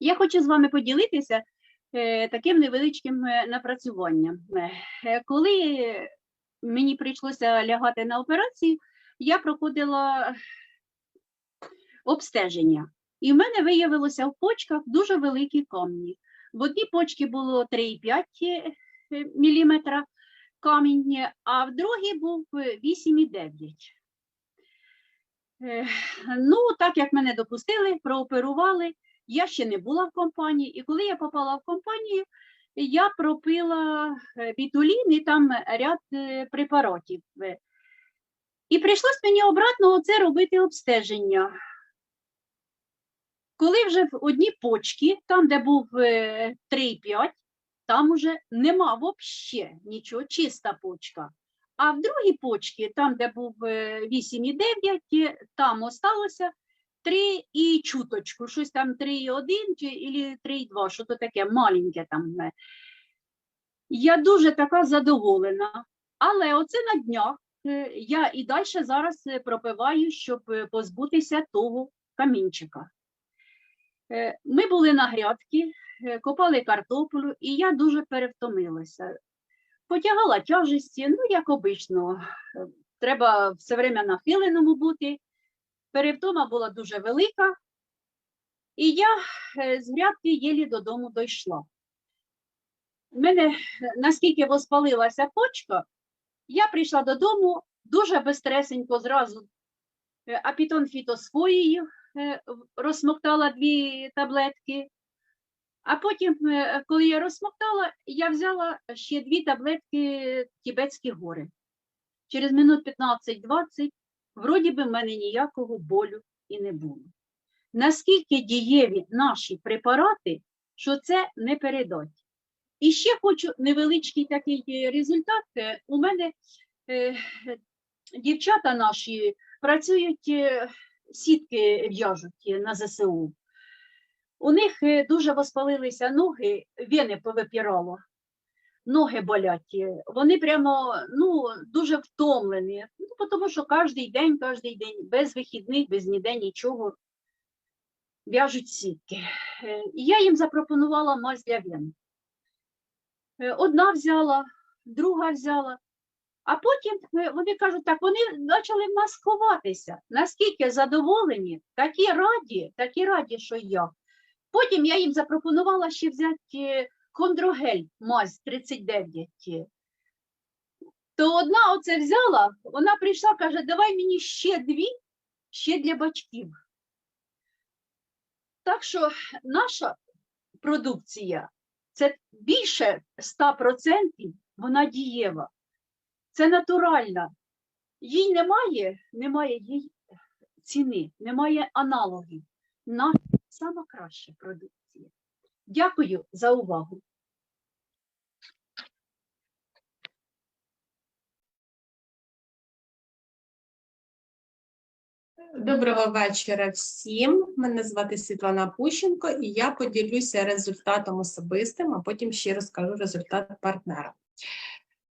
Я хочу з вами поділитися е, таким невеличким е, напрацюванням. Е, Коли мені прийшлося лягати на операцію, я проходила обстеження. І в мене виявилося в почках дуже великі камні. В одній почці було 3,5 мм камінь, а в другій був е, 8,9. Е, Ну, так як мене допустили, прооперували, я ще не була в компанії, і коли я попала в компанію, я пропила е, бітулін і там ряд е, препаратів. Е, І прийшлось мені обратно оце робити обстеження. Коли вже в одній почці, там, де був е, 3,5, там уже нема взагалі нічого, чиста почка. А в другій почці, там, де був е, 8,9, е, там осталося 3 і чуточку, щось там 3,1 чи 3,2, що то таке маленьке там. е. Я дуже така задоволена. Але оце на днях е, я і далі зараз е, пропиваю, щоб позбутися того камінчика. Ми були на грядці, копали картоплю, і я дуже перевтомилася. Потягала тяжесті, ну, як обично. Треба все время нахиленому бути. Перевтома була дуже велика, і я е, з грядки єлі додому дійшла. У мене е, наскільки воспалилася почка, я прийшла додому дуже безстресенько зразу е, апітон фітосфоїю в- розсмоктала дві таблетки. А потім, коли я розсмоктала, я взяла ще дві таблетки Тібетські гори. Через минут 15-20 вроді би в мене ніякого болю і не було. Наскільки дієві наші препарати, що це не передать. І ще хочу невеличкий такий е, результат. Е, У мене е, дівчата наші працюють, е, сітки в'яжуть на ЗСУ. У них дуже воспалилися ноги, вени повипірало, ноги болять. Вони прямо ну, дуже втомлені, ну, тому що кожен день, кожен день, без вихідних, без ніде нічого в'яжуть сітки. Е, я їм запропонувала мазь для вен. Е, Одна взяла, друга взяла. А потім е, вони кажуть, так вони почали в нас ховатися. Наскільки задоволені, такі раді, такі раді, що я. Потім я їм запропонувала ще взяти хондрогель мазь 39. е. То одна оце взяла, вона прийшла, каже, давай мені ще дві, ще для батьків. Так що наша продукція це більше 100% вона дієва. Це натуральна. Їй немає, немає їй ціни, немає аналогів. Наша сама краща продукція. Дякую за увагу. Доброго вечора всім. Мене звати Світлана Пущенко, і я поділюся результатом особистим, а потім ще розкажу результат партнера.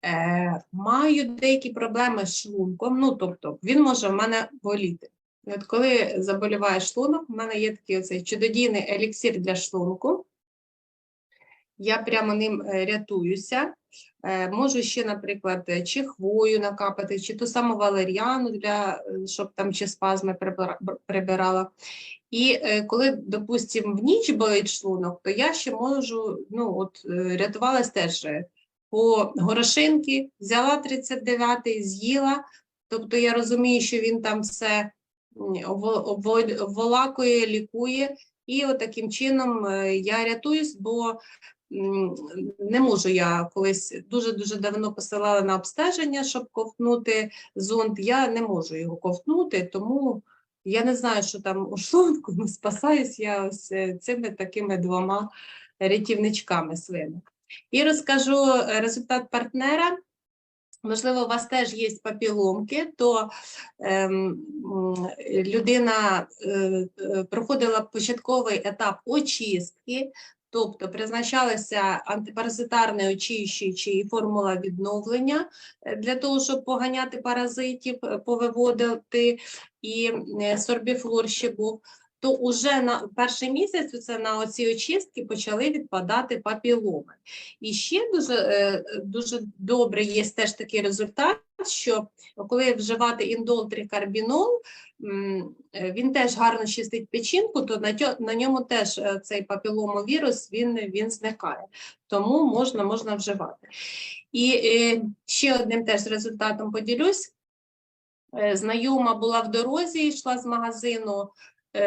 Е, маю деякі проблеми з шлунком, ну тобто він може в мене боліти. От коли заболіває шлунок, в мене є такий оцей чудодійний еліксир для шлунку. Я прямо ним е, рятуюся. Е, Можу ще, наприклад, е, чи хвою накапати, чи ту саму валеріану, для, щоб там чи спазми прибирала. І коли, допустимо, в ніч болить шлунок, то я ще можу, ну от рятувалась теж по горошинки, взяла 39-й, з'їла. Тобто я розумію, що він там все обволакує, лікує. І от таким чином я рятуюсь, бо не можу я колись дуже-дуже давно посилала на обстеження, щоб ковтнути зонд. Я не можу його ковтнути, тому я не знаю, що там у шлунку, ну спасаюсь я ось е, цими такими двома рятівничками своїми. І розкажу е, результат партнера. Можливо, у вас теж є папіломки, то ем, людина е, е, проходила початковий етап очистки, тобто призначалися антипаразитарний очищуючий і формула відновлення е, для того, щоб поганяти паразитів, е, повиводити, і е, сорбіфлор ще був. то уже на перший місяць це на оці очистки почали відпадати папіломи. І ще дуже, дуже добре є теж такий результат, що коли вживати індол трикарбінол, е, він теж гарно чистить печінку, то на, ньому теж е, цей папіломовірус він, він зникає. Тому можна, можна вживати. І е, ще одним теж результатом поділюсь. Знайома була в дорозі, йшла з магазину,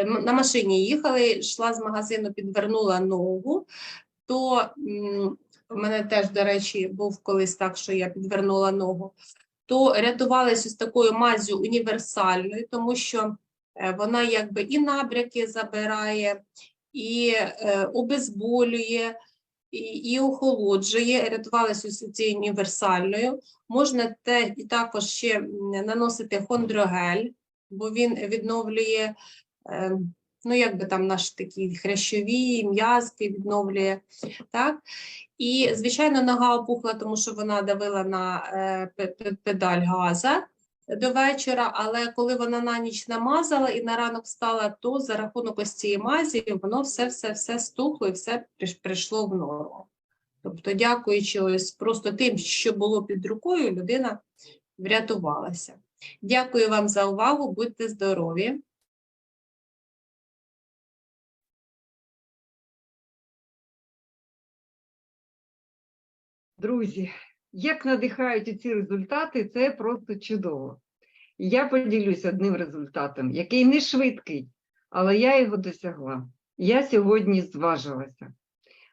на машині їхали, йшла з магазину, підвернула ногу. То в мене теж, до речі, був колись так, що я підвернула ногу. То рятувалися з такою мазю універсальною, тому що е, вона якби і набряки забирає, і е, обезболює, і, і охолоджує. Рятувалися з цією універсальною. Можна те і також ще наносити хондрогель, бо він відновлює, е, ну якби там наші такі хрящові, м'язки відновлює. Так? І, звичайно, нога опухла, тому що вона давила на е, пе- пе- педаль газа до вечора, але коли вона на ніч намазала і на ранок встала, то за рахунок ось цієї мазі воно все, все, все стухло і все прийшло в норму. Тобто, дякуючи ось просто тим, що було під рукою, людина врятувалася. Дякую вам за увагу, будьте здорові. Друзі, як надихають ці результати, це просто чудово. Я поділюсь одним результатом, який не швидкий, але я його досягла. Я сьогодні зважилася.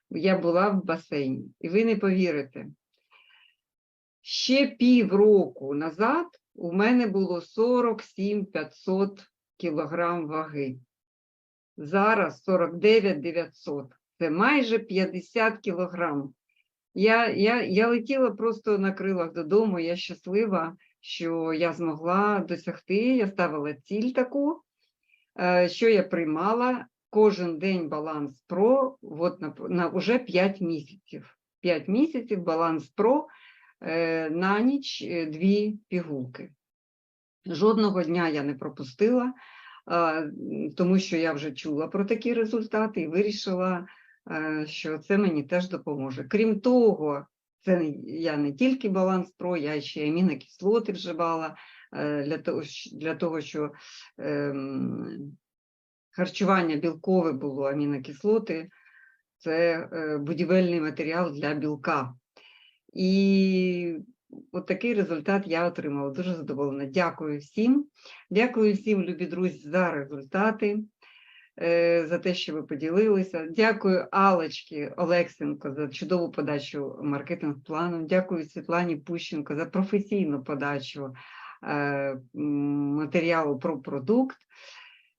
Я була в басейні, і ви не повірите. Ще півроку назад у мене було 47 500 кілограм ваги. Зараз 49 900. Це майже 50 кілограм. Я, я, я летіла просто на крилах додому. Я щаслива, що я змогла досягти. Я ставила ціль таку, е, що я приймала кожен день баланс ПРО от на, на уже 5 місяців. 5 місяців баланс ПРО е, на ніч е, дві пігулки. Жодного дня я не пропустила, тому що я вже чула про такі результати і вирішила що це мені теж допоможе. Крім того, це я не тільки баланс ПРО, я ще амінокислоти вживала е, для того, для того що ем, харчування білкове було, амінокислоти це е, будівельний матеріал для білка. І от такий результат я отримала. Дуже задоволена. Дякую всім. Дякую всім, любі друзі, за результати е, за те, що ви поділилися. Дякую Алочці Олексенко за чудову подачу маркетинг-плану. Дякую Світлані Пущенко за професійну подачу е, матеріалу про продукт.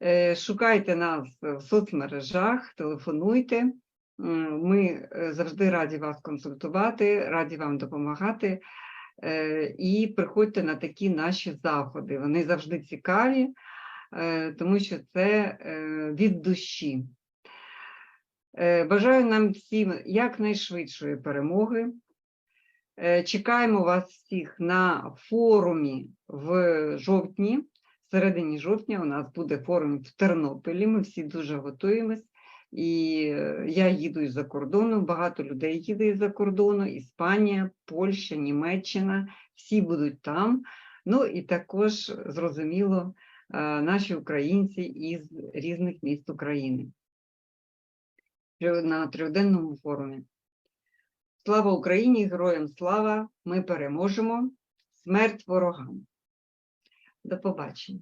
Е, Шукайте нас в соцмережах, телефонуйте. Ми е, завжди раді вас консультувати, раді вам допомагати. Е, І приходьте на такі наші заходи. Вони завжди цікаві е, тому що це е, від душі. Е, Бажаю нам всім якнайшвидшої перемоги. Е, Чекаємо вас всіх на форумі в жовтні. В середині жовтня у нас буде форум в Тернополі. Ми всі дуже готуємось. І е, я їду із-за кордону, багато людей їде із-за кордону, Іспанія, Польща, Німеччина, всі будуть там. Ну і також зрозуміло, е, наші українці із різних міст України на трьохденному форумі. Слава Україні, героям слава! Ми переможемо! Смерть ворогам! До побачення!